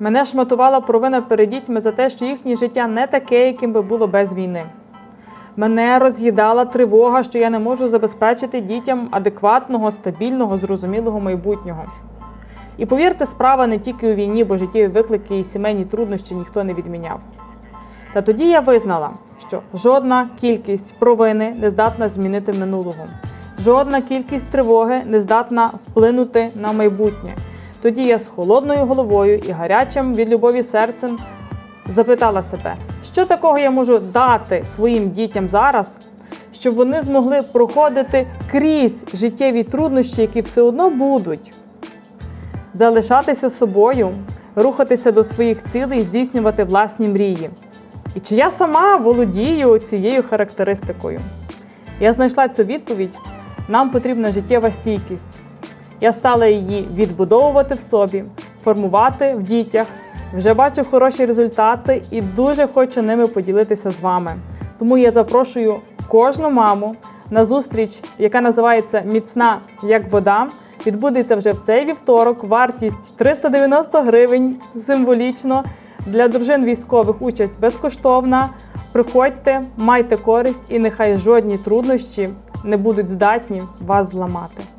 Мене шматувала провина перед дітьми за те, що їхнє життя не таке, яким би було без війни. Мене роз'їдала тривога, що я не можу забезпечити дітям адекватного, стабільного, зрозумілого майбутнього. І повірте, справа не тільки у війні, бо життєві виклики і сімейні труднощі ніхто не відміняв. Та тоді я визнала, що жодна кількість провини не здатна змінити минулого, жодна кількість тривоги не здатна вплинути на майбутнє. Тоді я з холодною головою і гарячим від любові серцем запитала себе, що такого я можу дати своїм дітям зараз, щоб вони змогли проходити крізь життєві труднощі, які все одно будуть, залишатися собою, рухатися до своїх цілей, здійснювати власні мрії. І чи я сама володію цією характеристикою? Я знайшла цю відповідь. Нам потрібна життєва стійкість. Я стала її відбудовувати в собі, формувати в дітях. Вже бачу хороші результати і дуже хочу ними поділитися з вами. Тому я запрошую кожну маму на зустріч, яка називається Міцна як вода. Відбудеться вже в цей вівторок. Вартість 390 гривень символічно. Для дружин військових участь безкоштовна. Приходьте, майте користь, і нехай жодні труднощі не будуть здатні вас зламати.